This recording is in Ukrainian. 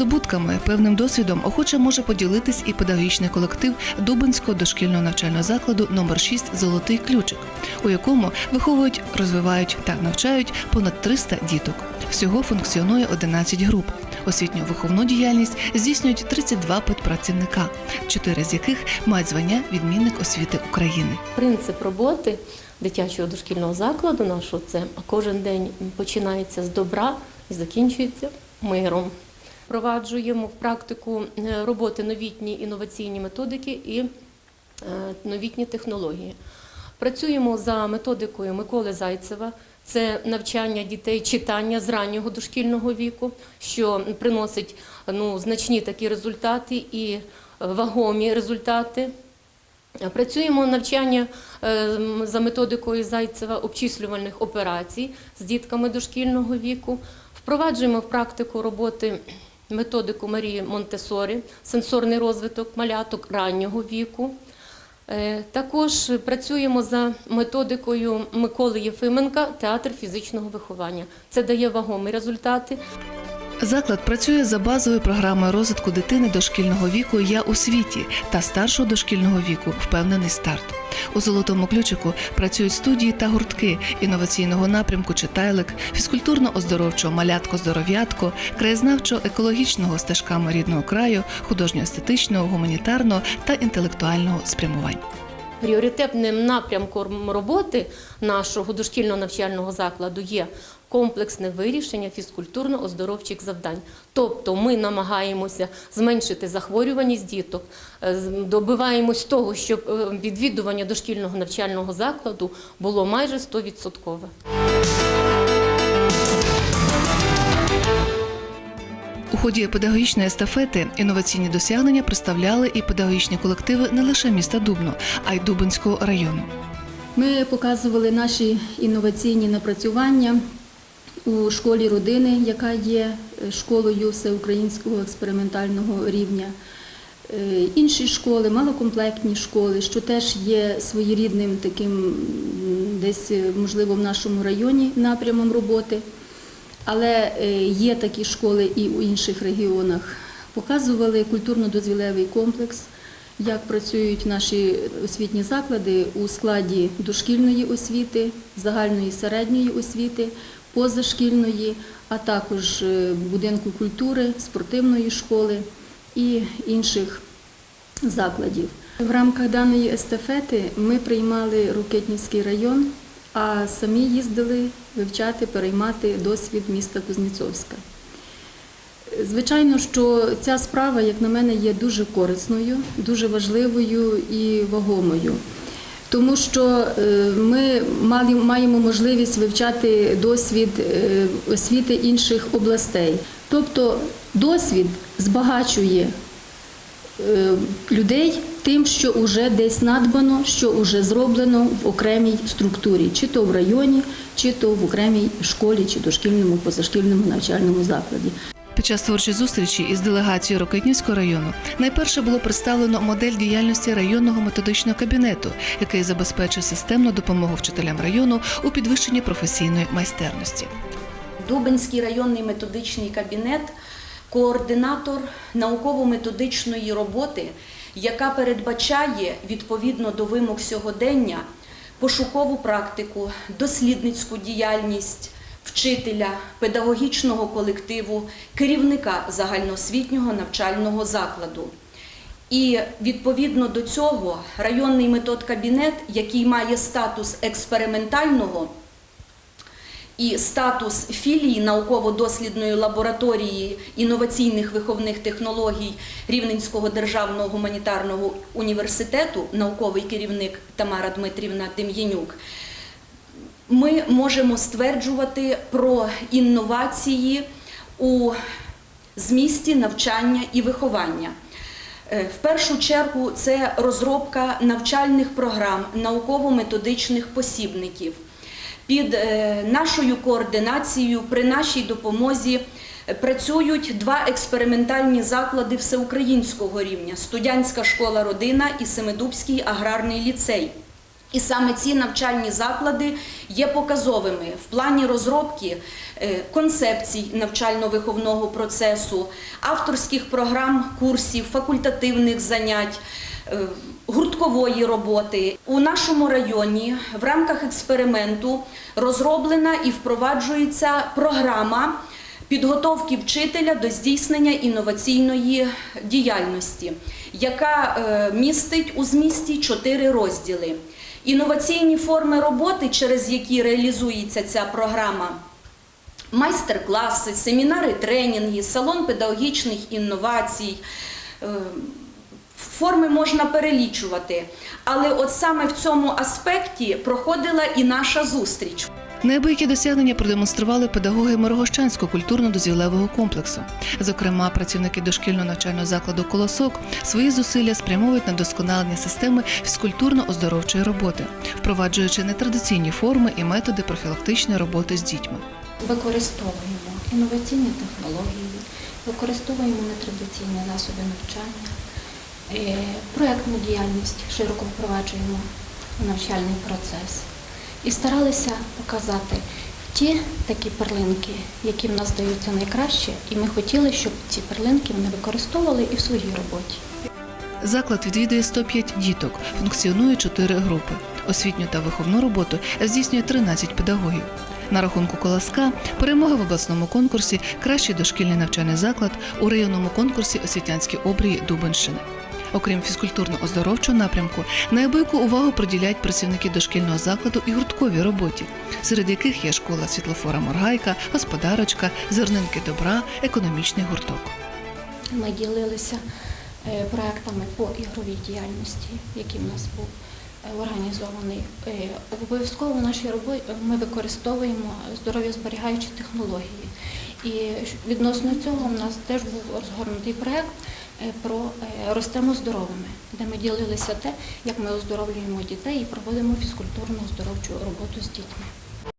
здобутками, певним досвідом охоче може поділитись і педагогічний колектив Дубинського дошкільного навчального закладу номер 6 Золотий ключик, у якому виховують, розвивають та навчають понад 300 діток. Всього функціонує 11 груп. Освітню виховну діяльність здійснюють 32 педпрацівника, чотири з яких мають звання відмінник освіти України. Принцип роботи дитячого дошкільного закладу нашого це кожен день починається з добра і закінчується миром. Впроваджуємо в практику е, роботи новітні інноваційні методики і е, новітні технології. Працюємо за методикою Миколи Зайцева. Це навчання дітей читання з раннього дошкільного віку, що приносить ну, значні такі результати і е, вагомі результати. Працюємо навчання за методикою Зайцева обчислювальних операцій з дітками дошкільного віку. Впроваджуємо в практику роботи методику Марії Монтесорі, сенсорний розвиток маляток раннього віку. Е, Також працюємо за методикою Миколи Єфименка театр фізичного виховання. Це дає вагомі результати. Заклад працює за базовою програмою розвитку дитини дошкільного віку Я у світі та старшого дошкільного віку Впевнений старт. У золотому ключику працюють студії та гуртки інноваційного напрямку Читайлик, фізкультурно-оздоровчого малятко здоров'ятко, краєзнавчо-екологічного стежками рідного краю, художньо-естетичного, гуманітарного та інтелектуального спрямувань. Пріоритетним напрямком роботи нашого дошкільного навчального закладу є комплексне вирішення фізкультурно-оздоровчих завдань. Тобто ми намагаємося зменшити захворюваність діток, е, добиваємось того, щоб е, відвідування дошкільного навчального закладу було майже 100%. У ході педагогічної естафети інноваційні досягнення представляли і педагогічні колективи не лише міста Дубно, а й Дубинського району. Ми показували наші інноваційні напрацювання у школі родини, яка є е, школою всеукраїнського експериментального рівня. Е, Інші школи, малокомплектні школи, що теж є своєрідним таким десь, е, можливо, в нашому районі напрямом роботи. Але є такі школи і у інших регіонах. Показували культурно-дозвілевий комплекс, як працюють наші освітні заклади у складі дошкільної освіти, загальної середньої освіти, позашкільної, а також е, будинку культури, спортивної школи і інших закладів. В рамках даної естафети ми приймали Рокетнівський район, а самі їздили вивчати, переймати досвід міста Кузнєцовська. Звичайно, що ця справа, як на мене, є дуже корисною, дуже важливою і вагомою. Тому що е, ми маємо можливість вивчати досвід е, освіти інших областей. Тобто досвід збагачує е, людей тим, що вже десь надбано, що вже зроблено в окремій структурі, чи то в районі, чи то в окремій школі, чи дошкільному, позашкільному навчальному закладі. Під час творчої зустрічі із делегацією Рокитнівського району найперше було представлено модель діяльності районного методичного кабінету, який забезпечує системну допомогу вчителям району у підвищенні професійної майстерності. Дубинський районний методичний кабінет, координатор науково-методичної роботи, яка передбачає відповідно до вимог сьогодення пошукову практику, дослідницьку діяльність вчителя, педагогічного колективу, керівника загальноосвітнього навчального закладу. І відповідно до цього районний метод-кабінет, який має статус експериментального, і статус філії науково-дослідної лабораторії інноваційних виховних технологій Рівненського державного гуманітарного університету, науковий керівник Тамара Дмитрівна Дем'янюк, ми можемо стверджувати про інновації у змісті навчання і виховання. Е, В першу чергу це розробка навчальних програм, науково-методичних посібників. Під е, нашою координацією, при нашій допомозі е, працюють два експериментальні заклади всеукраїнського рівня: Студянська школа родина і Семидубський аграрний ліцей. І саме ці навчальні заклади є показовими в плані розробки е, концепцій навчально-виховного процесу, авторських програм, курсів, факультативних занять. е, Гурткової роботи у нашому районі в рамках експерименту розроблена і впроваджується програма підготовки вчителя до здійснення інноваційної діяльності, яка е, містить у змісті чотири розділи. Інноваційні форми роботи, через які реалізується ця програма, майстер-класи, семінари, тренінги, салон педагогічних інновацій. е, Форми можна перелічувати, але от саме в цьому аспекті проходила і наша зустріч. Неабиякі досягнення продемонстрували педагоги Мирогощанського культурно-дозвілевого комплексу. Зокрема, працівники дошкільного навчального закладу Колосок свої зусилля спрямовують на досконалення системи фізкультурно-оздоровчої роботи, впроваджуючи нетрадиційні форми і методи профілактичної роботи з дітьми. Використовуємо інноваційні технології, використовуємо нетрадиційні засоби навчання, е, проєктну діяльність широко впроваджуємо в навчальний процес. І старалися показати ті такі перлинки, які в нас здаються найкраще, і ми хотіли, щоб ці перлинки вони використовували і в своїй роботі. Заклад відвідує 105 діток, функціонує 4 групи. Освітню та виховну роботу здійснює 13 педагогів. На рахунку колоска перемога в обласному конкурсі Кращий дошкільний навчальний заклад у районному конкурсі Освітянські обрії Дубенщини. Окрім фізкультурно-оздоровчого напрямку, неабияку увагу приділяють працівники дошкільного закладу і гуртковій роботі, серед яких є школа світлофора Моргайка, господарочка, зернинки добра, економічний гурток. Ми ділилися е, проектами по ігровій діяльності, який в нас був е, організований. Е, Обов'язково в нашій роботі ми використовуємо здоров'язберігаючі технології. І відносно цього в нас теж був розгорнутий проект про е, ростемо здоровими, де ми ділилися те, як ми оздоровлюємо дітей і проводимо фізкультурно оздоровчу роботу з дітьми.